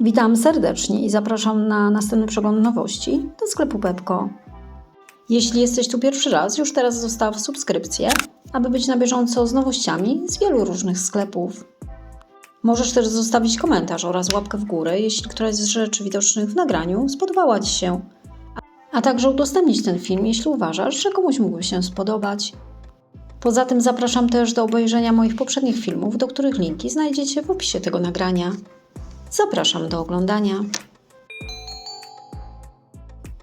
Witam serdecznie i zapraszam na następny przegląd nowości do sklepu Pepko. Jeśli jesteś tu pierwszy raz, już teraz zostaw subskrypcję, aby być na bieżąco z nowościami z wielu różnych sklepów. Możesz też zostawić komentarz oraz łapkę w górę, jeśli któraś z rzeczy widocznych w nagraniu spodobała Ci się, a także udostępnić ten film, jeśli uważasz, że komuś mógłby się spodobać. Poza tym zapraszam też do obejrzenia moich poprzednich filmów, do których linki znajdziecie w opisie tego nagrania. Zapraszam do oglądania.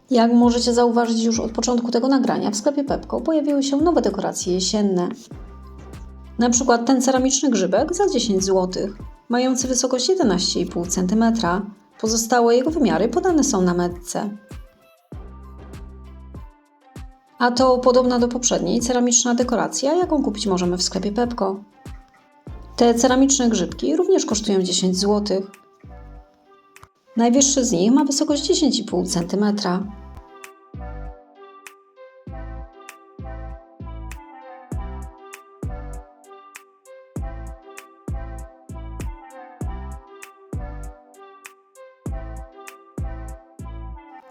Jak możecie zauważyć już od początku tego nagrania, w sklepie Pepko pojawiły się nowe dekoracje jesienne. Na przykład ten ceramiczny grzybek za 10 zł, mający wysokość 11,5 cm. Pozostałe jego wymiary podane są na metce. A to podobna do poprzedniej ceramiczna dekoracja, jaką kupić możemy w sklepie Pepko. Te ceramiczne grzybki również kosztują 10 zł. Najwyższy z nich ma wysokość 10,5 cm.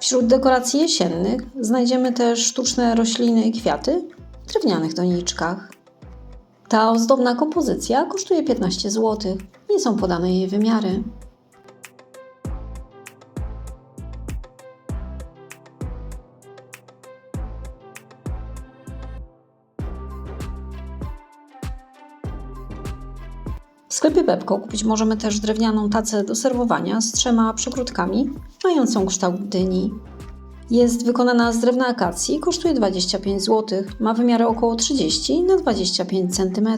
Wśród dekoracji jesiennych znajdziemy też sztuczne rośliny i kwiaty w drewnianych doniczkach. Ta ozdobna kompozycja kosztuje 15 zł. Nie są podane jej wymiary. W sklepie Pepko kupić możemy też drewnianą tacę do serwowania z trzema przekrótkami, mającą kształt dyni. Jest wykonana z drewna akacji, kosztuje 25 zł, ma wymiary około 30 na 25 cm.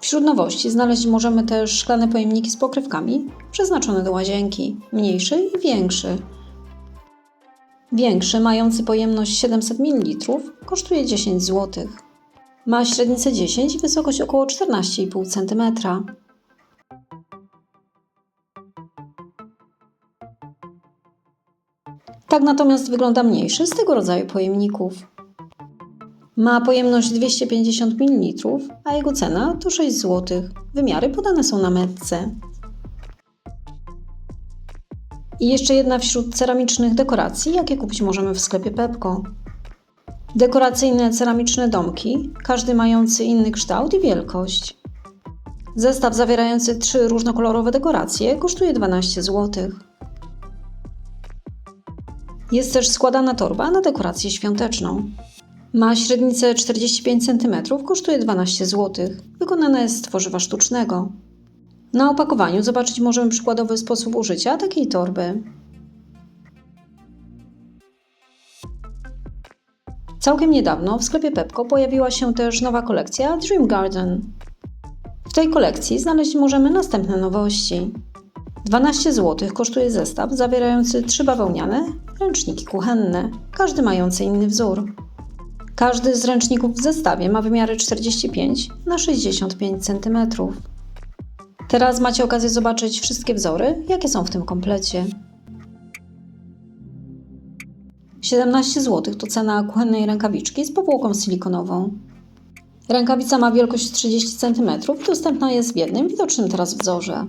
Wśród nowości znaleźć możemy też szklane pojemniki z pokrywkami przeznaczone do łazienki, mniejszy i większy. Większy, mający pojemność 700 ml, kosztuje 10 zł. Ma średnicę 10 i wysokość około 14,5 cm. Tak natomiast wygląda mniejszy z tego rodzaju pojemników. Ma pojemność 250 ml, a jego cena to 6 zł. Wymiary podane są na metce. I jeszcze jedna wśród ceramicznych dekoracji, jakie kupić możemy w sklepie Pepko. Dekoracyjne ceramiczne domki, każdy mający inny kształt i wielkość. Zestaw zawierający trzy różnokolorowe dekoracje kosztuje 12 zł. Jest też składana torba na dekorację świąteczną. Ma średnicę 45 cm, kosztuje 12 zł. Wykonana jest z tworzywa sztucznego. Na opakowaniu zobaczyć możemy przykładowy sposób użycia takiej torby. Całkiem niedawno w sklepie Pepko pojawiła się też nowa kolekcja Dream Garden. W tej kolekcji znaleźć możemy następne nowości. 12 zł kosztuje zestaw zawierający trzy bawełniane ręczniki kuchenne, każdy mający inny wzór. Każdy z ręczników w zestawie ma wymiary 45 na 65 cm. Teraz macie okazję zobaczyć wszystkie wzory, jakie są w tym komplecie. 17 zł to cena kuchennej rękawiczki z powłoką silikonową. Rękawica ma wielkość 30 cm dostępna jest w jednym widocznym teraz wzorze.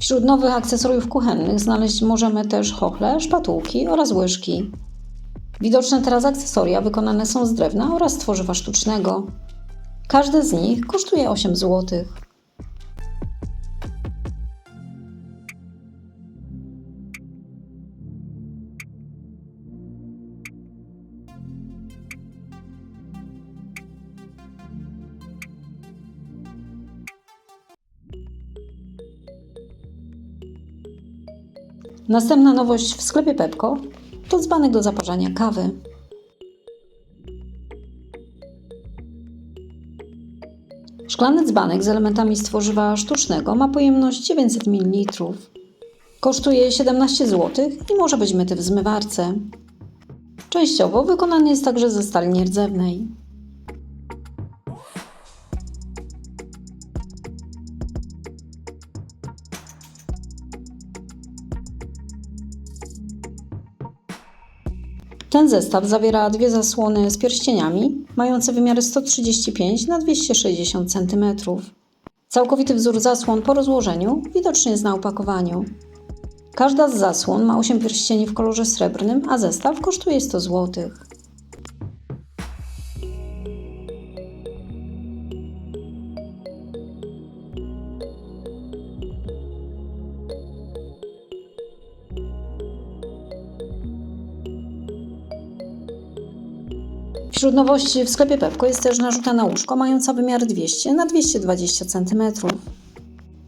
Wśród nowych akcesoriów kuchennych znaleźć możemy też chochle, szpatułki oraz łyżki. Widoczne teraz akcesoria wykonane są z drewna oraz tworzywa sztucznego. Każde z nich kosztuje 8 zł. Następna nowość w sklepie Pepko to dzbanek do zaparzania kawy. Szklany dzbanek z elementami z tworzywa sztucznego ma pojemność 900 ml. Kosztuje 17 zł i może być myty w zmywarce. Częściowo wykonany jest także ze stali nierdzewnej. Ten zestaw zawiera dwie zasłony z pierścieniami, mające wymiary 135 na 260 cm. Całkowity wzór zasłon po rozłożeniu widoczny jest na opakowaniu. Każda z zasłon ma 8 pierścieni w kolorze srebrnym, a zestaw kosztuje 100 zł. Wśród nowości w sklepie Pepko jest też narzuta na łóżko mająca wymiar 200 na 220 cm.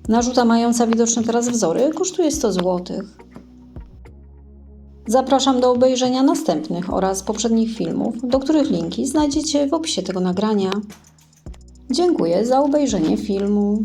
Narzuta mająca widoczne teraz wzory kosztuje 100 zł. Zapraszam do obejrzenia następnych oraz poprzednich filmów, do których linki znajdziecie w opisie tego nagrania. Dziękuję za obejrzenie filmu.